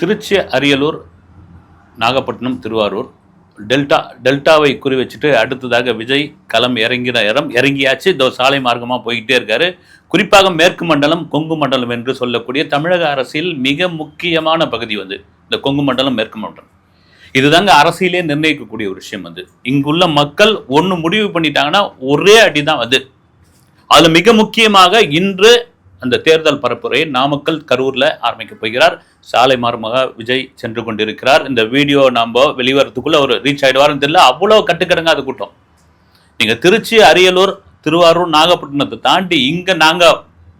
Trichy Ariyalur Nagapattinam Thiruvarur. Delta டெல்டாவை குறி வச்சுட்டு அடுத்ததாக விஜய் களம் இறங்கின இடம் இறங்கியாச்சு. இதோ சாலை மார்க்கமாக போய்கிட்டே இருக்காரு. குறிப்பாக மேற்கு மண்டலம் கொங்கு மண்டலம் என்று சொல்லக்கூடிய தமிழக அரசியல் மிக முக்கியமான பகுதி வந்து இந்த கொங்கு மண்டலம் மேற்கு மண்டலம். இதுதாங்க அரசியலே நிர்ணயிக்கக்கூடிய ஒரு விஷயம் வந்து. இங்குள்ள மக்கள் ஒன்று முடிவு பண்ணிட்டாங்கன்னா ஒரே அடி தான் அது. அதில் மிக முக்கியமாக இன்று அந்த தேர்தல் பரப்புரையை நாமக்கல் கரூரில் ஆரம்பிக்க போகிறார். சாலை மார்மக விஜய் சென்று கொண்டிருக்கிறார். இந்த வீடியோ நாம வெளிவரத்துக்குள்ள ஒரு ரீச் ஆயிடுவாருன்னு தெரியல. அவ்வளோ கட்டுக்கடங்காத கூட்டம். நீங்க திருச்சி அரியலூர் திருவாரூர் நாகப்பட்டினத்தை தாண்டி இங்க நாங்க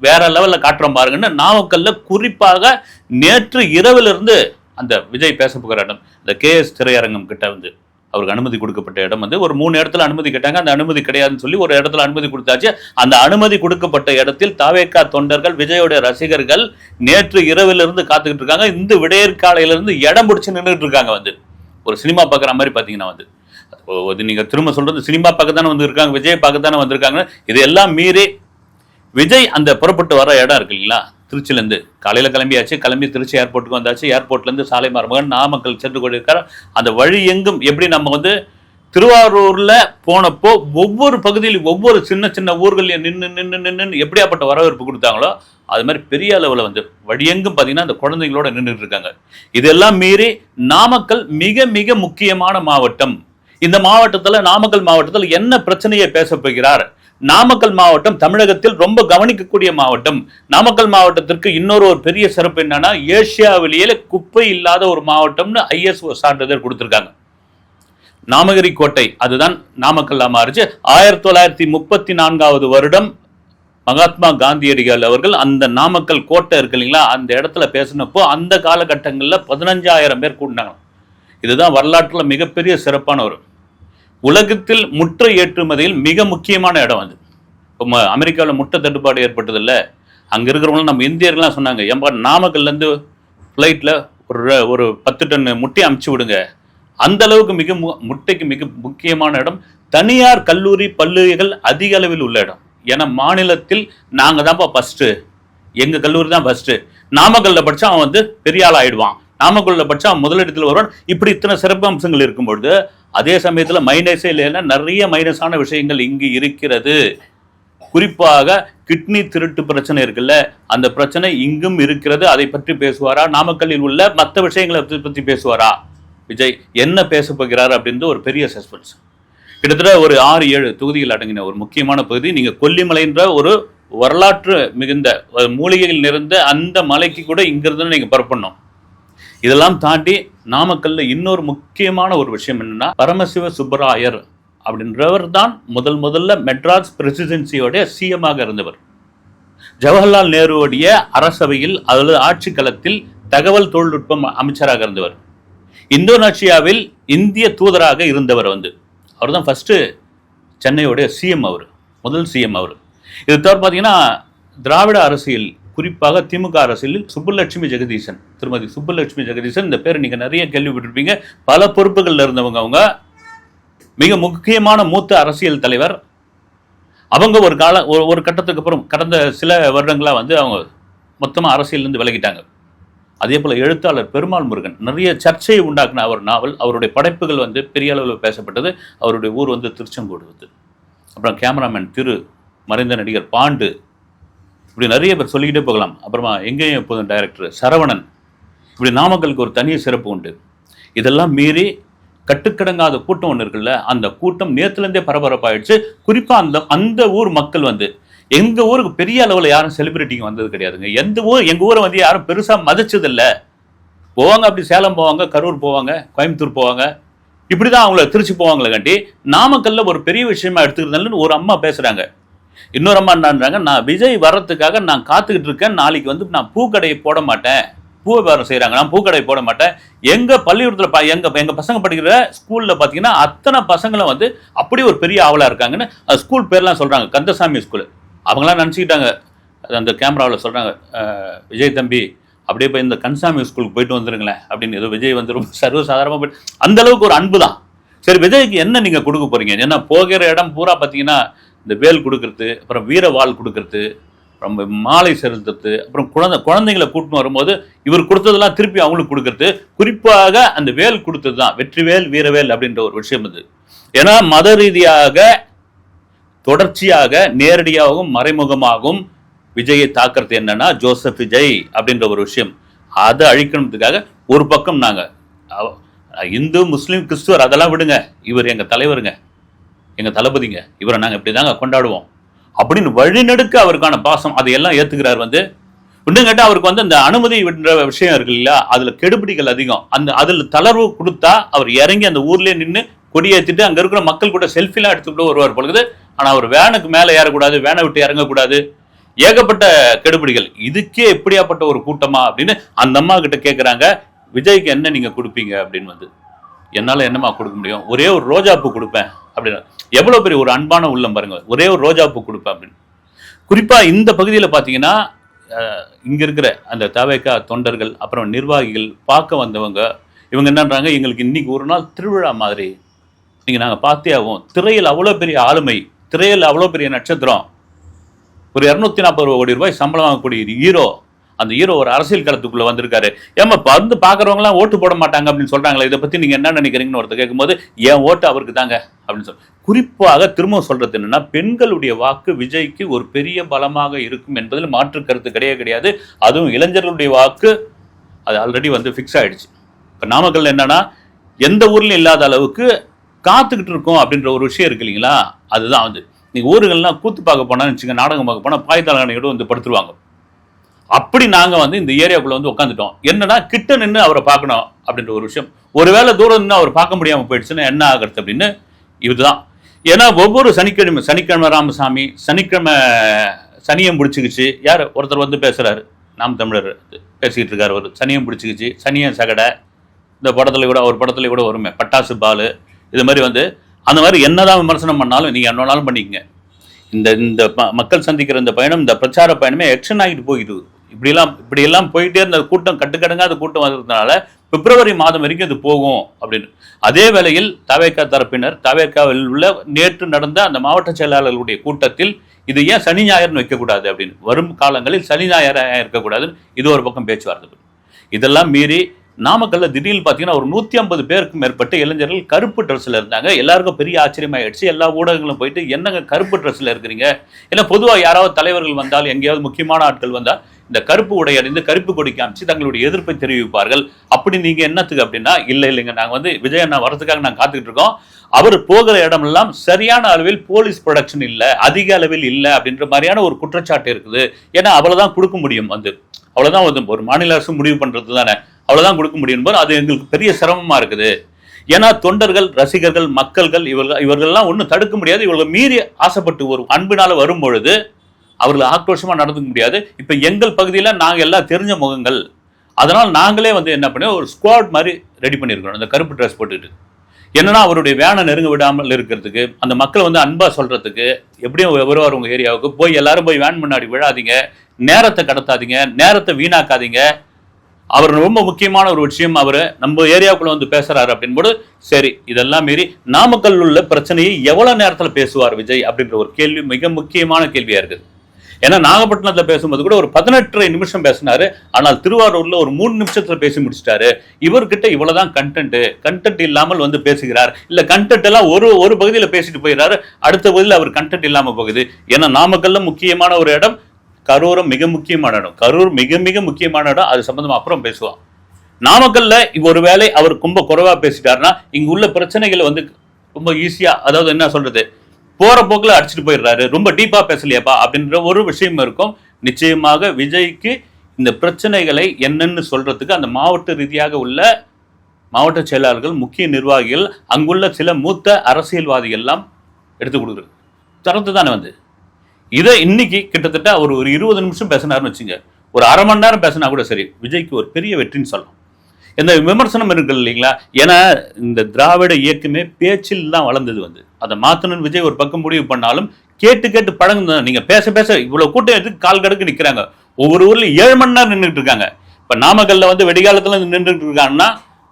வேற லெவலில் காட்டுறோம் பாருங்கன்னு நாமக்கல்ல குறிப்பாக நேற்று இரவிலிருந்து அந்த விஜய் பேச போகிற இடம் இந்த கேஎஸ் திரையரங்கம் கிட்ட வந்து. அவருக்கு அனுமதி கொடுக்கப்பட்ட இடம் வந்து ஒரு மூணு இடத்துல அனுமதி கேட்டாங்க. அந்த அனுமதி கிடையாதுன்னு சொல்லி ஒரு இடத்துல அனுமதி கொடுத்தாச்சு. அந்த அனுமதி கொடுக்கப்பட்ட இடத்தில் தாவேக்கா தொண்டர்கள் விஜயோட ரசிகர்கள் நேற்று இரவிலிருந்து காத்துக்கிட்டு இருக்காங்க. இந்த விடையற்காலையில இருந்து இடம் பிடிச்சி நின்றுட்டு இருக்காங்க வந்து. ஒரு சினிமா பார்க்குற மாதிரி பார்த்தீங்கன்னா வந்து. ஓ, நீங்க திரும்ப சொல்றது சினிமா பார்க்க தானே வந்து இருக்காங்க விஜய் பார்க்க தானே வந்திருக்காங்க. இதெல்லாம் மீறி விஜய் அந்த புறப்பட்டு வர இடம் இருக்கு இல்லைங்களா? திருச்சிலேருந்து காலையில் கிளம்பியாச்சு கிளம்பி திருச்சி ஏர்போர்ட்டுக்கு வந்தாச்சு. ஏர்போர்ட்லேருந்து சாலை மருமகன் நாமக்கல் சென்று கொண்டிருக்கார் அந்த வழி எங்கும் எப்படி நம்ம வந்து திருவாரூரில் போனப்போ ஒவ்வொரு பகுதியில் ஒவ்வொரு சின்ன சின்ன ஊர்களையும் நின்று நின்று நின்று எப்படியாப்பட்ட வரவேற்பு கொடுத்தாங்களோ அது மாதிரி பெரிய அளவில் வந்து வழியெங்கும் பார்த்தீங்கன்னா அந்த குழந்தைங்களோட நின்றுட்டு இருக்காங்க. இதெல்லாம் மீறி நாமக்கல் மிக மிக முக்கியமான மாவட்டம். இந்த மாவட்டத்தில் நாமக்கல் மாவட்டத்தில் என்ன பிரச்சனையை பேச போகிறார்? நாமக்கல் மாவட்டம் தமிழகத்தில் ரொம்ப கவனிக்கக்கூடிய மாவட்டம். நாமக்கல் மாவட்டத்திற்கு இன்னொரு ஒரு பெரிய சிறப்பு என்னன்னா ஏசியாவிலேயே குப்பை இல்லாத ஒரு மாவட்டம்னு ஐஎஸ்ஓ சான்றிதழ் கொடுத்துருக்காங்க. நாமகிரி கோட்டை அதுதான் நாமக்கல்லாக மாறுச்சு. ஆயிரத்தி தொள்ளாயிரத்தி முப்பத்தி நான்காவது வருடம் மகாத்மா காந்தியடிகள் அவர்கள் அந்த நாமக்கல் கோட்டை இருக்கு இல்லைங்களா அந்த இடத்துல பேசினப்போ அந்த காலகட்டங்களில் பதினஞ்சாயிரம் பேர் கூட்டினாங்க இதுதான் வரலாற்றில் மிகப்பெரிய சிறப்பான ஒரு உலகத்தில் முற்று ஏற்றுமதியில் மிக முக்கியமான இடம் அது. இப்போ அமெரிக்காவில் முட்டை தட்டுப்பாடு ஏற்பட்டதில்ல. அங்கே இருக்கிறவங்களும் நம்ம இந்தியர்கள்லாம் சொன்னாங்க ஏன்பா நாமக்கல்லேருந்து ஃப்ளைட்டில் ஒரு ஒரு பத்து டன் முட்டையை அமுச்சு விடுங்க. அந்த அளவுக்கு மிக மு- முட்டைக்கு மிக முக்கியமான இடம். தனியார் கல்லூரி பள்ளிகள் அதிக அளவில் உள்ள இடம். ஏன்னா மாநிலத்தில் நாங்கள் தான்ப்பா ஃபஸ்ட்டு எங்கள் கல்லூரி தான் ஃபஸ்ட்டு நாமக்கல்ல படித்தா அவன் வந்து பெரிய ஆள் ஆயிடுவான். நாமக்கல்ல பட்சம் முதலிடத்தில் வருவான். இப்படி இத்தனை சிறப்பு அம்சங்கள் இருக்கும்பொழுது அதே சமயத்தில் மைனஸே இல்லைன்னா நிறைய மைனஸான விஷயங்கள் இங்கு இருக்கிறது. குறிப்பாக கிட்னி திருட்டு பிரச்சனை இருக்குல்ல அந்த பிரச்சனை இங்கும் இருக்கிறது. அதை பற்றி பேசுவாரா? நாமக்கல்லில் உள்ள மற்ற விஷயங்களை பற்றி பற்றி பேசுவாரா? விஜய் என்ன பேச போகிறார் அப்படின்றது ஒரு பெரிய சஸ்பென்ஸ் கிட்டத்தட்ட ஒரு ஆறு ஏழு தொகுதிகள் அடங்கின ஒரு முக்கியமான பகுதி. நீங்கள் கொல்லிமலைன்ற ஒரு வரலாற்று மிகுந்த மூலிகையில் நிறைந்த அந்த மலைக்கு கூட இங்கிருந்து நீங்கள் பரப்பணும் இதெல்லாம் தாண்டி நாமக்கல்ல இன்னொரு முக்கியமான ஒரு விஷயம் என்னன்னா பரமசிவ சுப்பராயர் அப்படின்றவர் தான் முதல் முதல்ல மெட்ராஸ் பிரசிடென்சியோடைய சிஎமாக இருந்தவர். ஜவஹர்லால் நேருவுடைய அரசவையில் அதாவது ஆட்சி களத்தில் தகவல் தொழில்நுட்பம் அமைச்சராக இருந்தவர். இந்தோனேஷியாவில் இந்திய தூதராக இருந்தவர் வந்து. அவர் தான் ஃபஸ்ட்டு சென்னையோடைய சிஎம் அவர் முதல் சிஎம் அவர். இது தவிர பார்த்தீங்கன்னா திராவிட அரசியல் குறிப்பாக திமுக அரசியலில் சுப்புலட்சுமி ஜெகதீசன். திருமதி சுப்புலட்சுமி ஜெகதீசன் இந்த பேர் நீங்கள் நிறைய கேள்விப்பட்டிருப்பீங்க. பல பொறுப்புகளில் இருந்தவங்க அவங்க. மிக முக்கியமான மூத்த அரசியல் தலைவர். அவங்க ஒரு கால ஒரு ஒரு கட்டத்துக்கு அப்புறம் கடந்த சில வருடங்களாக வந்து அவங்க மொத்தமாக அரசியலேருந்து விலகிட்டாங்க. அதே போல் எழுத்தாளர் பெருமாள் முருகன் நிறைய சர்ச்சையை உண்டாக்குன அவர் நாவல் அவருடைய படைப்புகள் வந்து பெரிய அளவில் பேசப்பட்டது. அவருடைய ஊர் வந்து திருச்செங்கோடு வந்து. அப்புறம் கேமராமேன் திரு மறைந்த நடிகர் பாண்டு இப்படி நிறைய பேர் சொல்லிக்கிட்டே போகலாம். அப்புறமா எங்கேயும் எப்போதும் டைரக்டர் சரவணன். இப்படி நாமக்கலுக்கு ஒரு தனி சிறப்பு உண்டு. இதெல்லாம் மீறி கட்டுக்கடங்காத கூட்டம் ஒன்று இருக்குல்ல அந்த கூட்டம் நேற்றுலேருந்தே பரபரப்பாயிடுச்சு. குறிப்பாக அந்த அந்த ஊர் மக்கள் வந்து எங்கள் ஊருக்கு பெரிய அளவில் யாரும் செலிபிரிட்டிங்க வந்தது கிடையாதுங்க. எந்த ஊர் எங்கள் ஊரை வந்து யாரும் பெருசாக மதிச்சதில்லை. போவாங்க அப்படி சேலம் போவாங்க கரூர் போவாங்க கோயம்புத்தூர் போவாங்க. இப்படி தான் அவங்கள திருச்சி போவாங்களே கண்டி நாமக்கல்ல ஒரு பெரிய விஷயமா எடுத்துக்கிறதுன்னு ஒரு அம்மா பேசுகிறாங்க இன்னொரு அம்மா என்னன்றாங்க நான் விஜய் வர்றதுக்காக நான் காத்துக்கிட்டு இருக்கேன். நாளைக்கு வந்து நான் பூக்கடையை போட மாட்டேன். பூ வியாபாரம் செய்கிறாங்க நான் பூக்கடை போட மாட்டேன். எங்க பள்ளிக்கூடத்தில் ப எங்க எங்க பசங்க படிக்கிற ஸ்கூல்ல பார்த்தீங்கன்னா அத்தனை பசங்களும் வந்து அப்படி ஒரு பெரிய ஆவலா இருக்காங்கன்னு அது ஸ்கூல் பேர்லாம் சொல்றாங்க. கந்தசாமி ஸ்கூலு. அவங்களாம் நினச்சிக்கிட்டாங்க. அது அந்த கேமராவில் சொல்றாங்க விஜய் தம்பி அப்படியே போய் இந்த கன்சாமி ஸ்கூலுக்கு போயிட்டு வந்துருங்களேன். அப்படின்னு ஏதோ விஜய் வந்து ரொம்ப சர்வசாதாரணமாக போயிட்டு அந்த அளவுக்கு ஒரு அன்பு தான். சரி விஜய்க்கு என்ன நீங்க கொடுக்க போறீங்க? ஏன்னா போகிற இடம் பூரா பார்த்தீங்கன்னா இந்த வேல் கொடுக்கறது அப்புறம் வீர வாள் கொடுக்கறது அப்புறம் மாலை செலுத்துறது அப்புறம் குழந்தை குழந்தைங்களை கூட்டின்னு வரும்போது இவர் கொடுத்ததெல்லாம் திருப்பி அவங்களுக்கு கொடுக்கறது. குறிப்பாக அந்த வேல் கொடுத்தது தான் வெற்றிவேல் வீரவேல் அப்படின்ற ஒரு விஷயம் இது ஏன்னா மத ரீதியாக தொடர்ச்சியாக நேரடியாகவும் மறைமுகமாகவும் விஜயை தாக்குறது என்னன்னா ஜோசப் விஜய் அப்படின்ற ஒரு விஷயம். அதை அழிக்கணுன்றதுக்காக ஒரு பக்கம் நாங்கள் இந்து முஸ்லீம் கிறிஸ்துவர் அதெல்லாம் விடுங்க. இவர் எங்கள் தலைவருங்க. எங்கள் தளபதிங்க இவரை நாங்கள் இப்படி தாங்க கொண்டாடுவோம். அப்படின்னு வழிநடுக்க அவருக்கான பாசம் அதையெல்லாம் ஏற்றுக்கிறார் வந்து. இன்னும் கேட்டால் அவருக்கு வந்து அந்த அனுமதி விடுற விஷயம் இருக்கு இல்லையா? அதில் கெடுபிடிகள் அதிகம். அந்த அதில் தளர்வு கொடுத்தா அவர் இறங்கி அந்த ஊர்லேயே நின்று கொடியேற்றிட்டு அங்கே இருக்கிற மக்கள் கூட செல்ஃபிலாம் எடுத்துக்கிட்டு வருவார் பொழுது ஆனால் அவர் வேனுக்கு மேலே ஏறக்கூடாது வேனை விட்டு இறங்கக்கூடாது. ஏகப்பட்ட கெடுபிடிகள். இதுக்கே எப்படியாப்பட்ட ஒரு கூட்டமா அப்படின்னு அந்த அம்மா கிட்ட கேட்குறாங்க விஜய்க்கு என்ன நீங்கள் கொடுப்பீங்க? அப்படின்னு வந்து. என்னால் என்னமா கொடுக்க முடியும்? ஒரே ஒரு ரோஜாப்பூ கொடுப்பேன் அப்படின்னு. எவ்வளோ பெரிய ஒரு அன்பான உள்ளம் பாருங்கள் ஒரே ஒரு ரோஜாப்பூ கொடுப்பேன் அப்படின்னு. குறிப்பாக இந்த பகுதியில் பார்த்தீங்கன்னா இங்கே இருக்கிற அந்த தவேக்கா தொண்டர்கள் அப்புறம் நிர்வாகிகள் பார்க்க வந்தவங்க இவங்க என்னன்றாங்க? எங்களுக்கு இன்றைக்கி ஒரு நாள் திருவிழா மாதிரி. நீங்கள் நாங்கள் பார்த்தே ஆகும் திரையில் அவ்வளோ பெரிய ஆளுமை திரையில் அவ்வளோ பெரிய நட்சத்திரம். ஒரு இரநூத்தி நாற்பது கோடி ரூபாய் சம்பளம் வாங்கக்கூடிய ஹீரோ அந்த ஹீரோ ஒரு அரசியல் களத்துக்குள்ள வந்திருக்காரு. ஏமா வந்து பாக்குறவங்கலாம் ஓட்டு போட மாட்டாங்க அப்படின்னு சொல்றாங்களே இதை பத்தி நீங்க என்ன நினைக்கிறீங்கன்னு ஒருத்தர் கேட்கும்போது என் ஓட்டு அவருக்கு தாங்க அப்படின்னு சொல்லி குறிப்பாக திரும்ப சொல்றது என்னன்னா பெண்களுடைய வாக்கு விஜய்க்கு ஒரு பெரிய பலமாக இருக்கும் என்பதில் மாற்று கருத்து கிடையவே கிடையாது. அதுவும் இளைஞர்களுடைய வாக்கு அது ஆல்ரெடி வந்து ஃபிக்ஸ் ஆயிடுச்சு. இப்போ நாமக்கல் என்னன்னா எந்த ஊர்லையும் இல்லாத அளவுக்கு காத்துக்கிட்டு இருக்கோம் அப்படின்ற ஒரு விஷயம் இருக்கு இல்லைங்களா? அதுதான் வந்து. நீங்கள் ஊருகள்லாம் கூத்து பார்க்க போனால் வச்சுங்க நாடகம் பார்க்க போனா பாய்தலகனையோட வந்து படுத்துருவாங்க. அப்படி நாங்க வந்து இந்த ஏரியாக்குள்ள வந்து உட்காந்துட்டோம் என்னன்னா கிட்ட நின்று அவரை பார்க்கணும் அப்படின்ற ஒரு விஷயம். ஒருவேளை தூரம் நின்று அவர் பார்க்க முடியாம போயிடுச்சுன்னா என்ன ஆகிறது அப்படின்னு இதுதான். ஏன்னா ஒவ்வொரு சனிக்கிழமை சனிக்கிழமை ராமசாமி சனிக்கிழமை சனியம் பிடிச்சிக்கிச்சு யார்? ஒருத்தர் வந்து பேசுறாரு. நாம் தமிழர் பேசிக்கிட்டு இருக்காரு அவர். சனியம் பிடிச்சிக்கிச்சு சனியம் சகடை. இந்த படத்துல கூட ஒரு படத்துல கூட வருமே. பட்டாசு பால். இது மாதிரி வந்து அந்த மாதிரி என்னதான் விமர்சனம் பண்ணாலும் நீங்க என்னாலும் பண்ணிக்கங்க. இந்த இந்த மக்கள் சந்திக்கிற இந்த பயணம் இந்த பிரச்சார பயணமே எக்ஷன் ஆகிட்டு போயிட்டு இப்படிலாம் இப்படியெல்லாம் இப்படியெல்லாம் போயிட்டே இருந்த கூட்டம் கட்டுக்கடங்காத கூட்டம் வந்ததுனால பிப்ரவரி மாதம் வரைக்கும் இது போகும் அப்படின்னு. அதே வேளையில் தவேக்கா தரப்பினர் தவேக்காவில் உள்ள நேற்று நடந்த அந்த மாவட்ட செயலாளர்களுடைய கூட்டத்தில் இது ஏன் சனி ஞாயிறுன்னு வைக்கக்கூடாது அப்படின்னு. வரும் காலங்களில் சனி ஞாயிறாக இருக்கக்கூடாதுன்னு இது ஒரு பக்கம் பேச்சுவார்த்தை. இதெல்லாம் மீறி நாமக்கல்ல திடீர்னு பார்த்தீங்கன்னா ஒரு நூற்றி ஐம்பது பேருக்கும் மேற்பட்ட இளைஞர்கள் கருப்பு ட்ரெஸ்ஸில் இருந்தாங்க. எல்லாருக்கும் பெரிய ஆச்சரியமாயிடுச்சு. எல்லா ஊடகங்களும் போயிட்டு என்னங்க கருப்பு ட்ரெஸ்ஸில் இருக்கிறீங்க? ஏன்னா பொதுவாக யாராவது தலைவர்கள் வந்தால் எங்கேயாவது முக்கியமான ஆட்கள் வந்தால் இந்த கருப்பு உடை அணிந்து கருப்பு கொடி காமிச்சு தங்களுடைய எதிர்ப்பை தெரிவிப்பார்கள். அப்படி நீங்க என்னத்துக்கு அப்படின்னா இல்லை இல்லைங்க நாங்கள் வந்து விஜய் அண்ணா வரதுக்காக நாங்கள் காத்துக்கிட்டு இருக்கோம். அவர் போகிற இடமெல்லாம் சரியான அளவில் போலீஸ் ப்ரொடக்ஷன் இல்லை அதிக அளவில் இல்லை அப்படின்ற மாதிரியான ஒரு குற்றச்சாட்டு இருக்குது. ஏன்னா அவ்வளவுதான் கொடுக்க முடியும் வந்து. அவ்வளவுதான் வந்து ஒரு மாநில அரசு முடிவு பண்றது தானே. அவ்வளவுதான் கொடுக்க முடியும் போது அது எங்களுக்கு பெரிய சிரமமா இருக்குது. ஏன்னா தொண்டர்கள் ரசிகர்கள் மக்கள்கள் இவர்கள் இவர்கள்லாம் ஒன்றும் தடுக்க முடியாது. இவர்கள் மீறி ஆசைப்பட்டு ஒரு அன்பினால் வரும் பொழுது அவர்கள் ஆக்ரோஷமா நடந்துக்க முடியாது. இப்போ எங்கள் பகுதியில நாங்க எல்லாம் தெரிஞ்ச முகங்கள். அதனால் நாங்களே வந்து என்ன பண்ணி ஒரு ஸ்குவாட் மாதிரி ரெடி பண்ணியிருக்கிறோம் இந்த கருப்பு ட்ரெஸ் போட்டுக்கிட்டு. என்னன்னா அவருடைய வேனை நெருங்க விடாமல் இருக்கிறதுக்கு அந்த மக்களை வந்து அன்பா சொல்றதுக்கு எப்படியும் வருவார் உங்க ஏரியாவுக்கு போய் எல்லாரும் போய் வேன் முன்னாடி விழாதீங்க நேரத்தை கடத்தாதீங்க நேரத்தை வீணாக்காதீங்க. அவர் ரொம்ப முக்கியமான ஒரு விஷயம் அவர் நம்ம ஏரியாவுக்குள்ள வந்து பேசுறாரு அப்படின்போது சரி இதெல்லாம் மீறி நாமக்கல் உள்ள பிரச்சனையை எவ்வளவு நேரத்தில் பேசுவார் விஜய் அப்படின்ற ஒரு கேள்வி மிக முக்கியமான கேள்வியா இருக்குது. ஏன்னா நாகப்பட்டினத்தில் பேசும்போது கூட ஒரு பதினெட்டரை நிமிஷம் பேசினாரு. ஆனால் திருவாரூர்ல ஒரு மூணு நிமிஷத்துல பேசி முடிச்சிட்டாரு. இவர்கிட்ட இவ்வளவுதான் கண்டென்ட் கண்டென்ட் இல்லாமல் வந்து பேசுகிறார். இல்ல கண்டென்ட் எல்லாம் ஒரு ஒரு பகுதியில் பேசிட்டு போயிடுறாரு. அடுத்த பகுதியில் அவர் கண்டென்ட் இல்லாம போகுது. ஏன்னா நாமக்கல்ல முக்கியமான ஒரு இடம் கரூரும் மிக முக்கியமான இடம். கரூர் மிக மிக முக்கியமான இடம். அது சம்பந்தமா அப்புறம் பேசுவோம். நாமக்கல்ல ஒருவேளை அவர் ரொம்ப குறைவா பேசிட்டாருன்னா இங்க உள்ள பிரச்சனைகளை வந்து ரொம்ப ஈஸியா அதாவது என்ன சொல்றது? போற போக்குல அடிச்சுட்டு போயிடுறாரு. ரொம்ப டீப்பா பேசலையாப்பா அப்படின்ற ஒரு விஷயம் இருக்கும். நிச்சயமாக விஜய்க்கு இந்த பிரச்சனைகளை என்னன்னு சொல்றதுக்கு அந்த மாவட்ட ரீதியாக உள்ள மாவட்ட செயலாளர்கள் முக்கிய நிர்வாகிகள் அங்குள்ள சில மூத்த அரசியல்வாதிகள்லாம் எடுத்து கொடுக்குறது. தரத்து தானே வந்து. இதை இன்னைக்கு கிட்டத்தட்ட அவர் ஒரு இருபது நிமிஷம் பேசினாருன்னு வச்சுங்க. ஒரு அரை மணி நேரம் பேசினா கூட சரி. விஜய்க்கு ஒரு பெரிய வெற்றின்னு சொல்லலாம். இந்த விமர்சனம் இருக்கு இல்லைங்களா? ஏன்னா இந்த திராவிட இயக்கமே பேச்சில் தான் வளர்ந்தது வந்து. அதை மாத்தணும் விஜய் ஒரு பக்கம் முடிவு பண்ணாலும் கேட்டு கேட்டு பழகுங்க நீங்க பேச பேச இவ்வளவு கூட்டம் எடுத்து கால் கடுக்கு நிக்கிறாங்க. ஒவ்வொரு ஊர்ல ஏழு மணி நேரம் நின்றுட்டு இருக்காங்க. இப்ப நாமக்கல்ல வந்து வெடிகாலத்துல நின்றுட்டு இருக்காங்கன்னா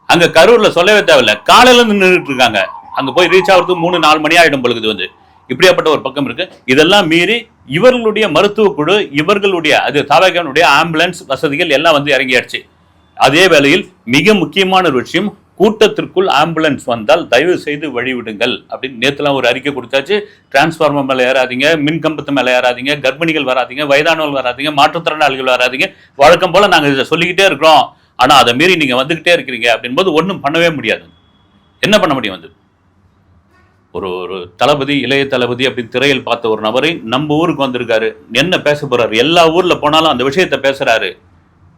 அங்க கரூர்ல சொல்லவே தேவையில்ல. காலையில நின்றுட்டு இருக்காங்க. அங்க போய் ரீச் ஆகிறதுக்கு மூணு நாலு மணி ஆயிடும் பொழுது வந்து. இப்படியாப்பட்ட ஒரு பக்கம் இருக்கு. இதெல்லாம் மீறி இவர்களுடைய மருத்துவ குழு இவர்களுடைய அது தாவகனுடைய ஆம்புலன்ஸ் வசதிகள் எல்லாம் வந்து இறங்கியாச்சு. அதே வேளையில் மிக முக்கியமான ஒரு விஷயம் கூட்டத்திற்குள் ஆம்புலன்ஸ் வந்தால் தயவு செய்து வழிவிடுங்கள் அப்படின்னு நேற்றுலாம் ஒரு அறிக்கை கொடுத்தாச்சு. டிரான்ஸ்ஃபார்மர் மேலே ஏறாதீங்க மின் கம்பத்து மேலே ஏறாதீங்க கர்ப்பிணிகள் வராதீங்க வயதானவர்கள் வராதீங்க மாற்றுத்திறனாளிகள் வராதீங்க. வழக்கம் போல் நாங்கள் இதை சொல்லிக்கிட்டே இருக்கிறோம். ஆனால் அதை மீறி நீங்கள் வந்துக்கிட்டே இருக்கிறீங்க அப்படின்போது ஒன்றும் பண்ணவே முடியாது. என்ன பண்ண முடியும் வந்து ஒரு ஒரு தளபதி இளைய தளபதி அப்படின்னு திரையில் பார்த்த ஒரு நபரை நம்ம ஊருக்கு வந்திருக்காரு. என்ன பேச போறாரு? எல்லா ஊர்ல போனாலும் அந்த விஷயத்தை பேசுறாரு.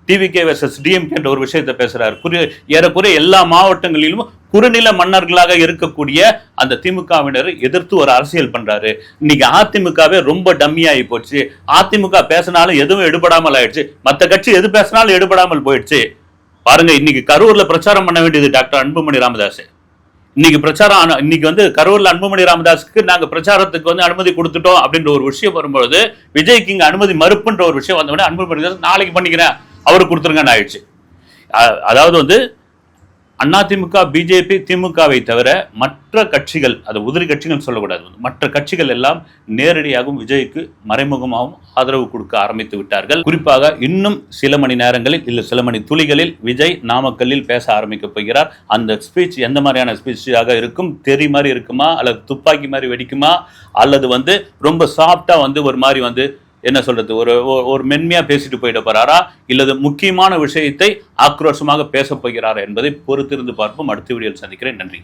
டிவிகே வெர்சஸ் டிஎம்கேன்ற ஒரு விஷயத்தை பேசுறாரு. குறி ஏறக்குறைய எல்லா மாவட்டங்களிலும் குறுநில மன்னர்களாக இருக்கக்கூடிய அந்த திமுகவினர் எதிர்த்து ஒரு அரசியல் பண்றாரு. இன்னைக்கு அதிமுகவே ரொம்ப டம்மி ஆகி போச்சு. அதிமுக பேசினாலும் எதுவும் எடுபடாமல் ஆயிடுச்சு. மற்ற கட்சி எது பேசினாலும் எடுபடாமல் போயிடுச்சு. பாருங்க இன்னைக்கு கரூர்ல பிரச்சாரம் பண்ண வேண்டியது டாக்டர் அன்புமணி ராமதாஸ். இன்னைக்கு பிரச்சாரம் இன்னைக்கு வந்து கரூர்ல அன்புமணி ராமதாஸுக்கு நாங்க பிரச்சாரத்துக்கு வந்து அனுமதி கொடுத்துட்டோம் அப்படின்ற ஒரு விஷயம் வரும்பொழுது விஜய்க்கு இங்க அனுமதி மறுப்புன்ற ஒரு விஷயம் வந்த உடனே அன்புமணி ராமதாஸ் நாளைக்கு பண்ணிக்கிறேன். அவர் கொடுத்துருங்கன்னு ஆயிடுச்சு. அதாவது வந்து அதிமுக பிஜேபி திமுகவை தவிர மற்ற கட்சிகள் அது உதிரி கட்சிகள் சொல்லக்கூடாது மற்ற கட்சிகள் எல்லாம் நேரடியாகவும் விஜய்க்கு மறைமுகமாகவும் ஆதரவு கொடுக்க ஆரம்பித்து விட்டார்கள். குறிப்பாக இன்னும் சில மணி நேரங்களில் இல்லை சில மணி துளிகளில் விஜய் நாமக்கல்லில் பேச ஆரம்பிக்க போகிறார். அந்த ஸ்பீச் எந்த மாதிரியான ஸ்பீச்சாக இருக்கும் தெரி மாதிரி இருக்குமா அல்லது துப்பாக்கி மாதிரி வெடிக்குமா அல்லது வந்து ரொம்ப சாஃப்டாக வந்து ஒரு மாதிரி வந்து என்ன சொல்றது ஒரு ஒரு- ஒரு மென்மையா பேசிட்டு போயிட போறாரா? இல்லது முக்கியமான விஷயத்தை ஆக்ரோஷமாக பேச போகிறாரா என்பதை பொறுத்திருந்து பார்ப்போம். அடுத்த வீடியோவில் சந்திக்கிறேன். நன்றி.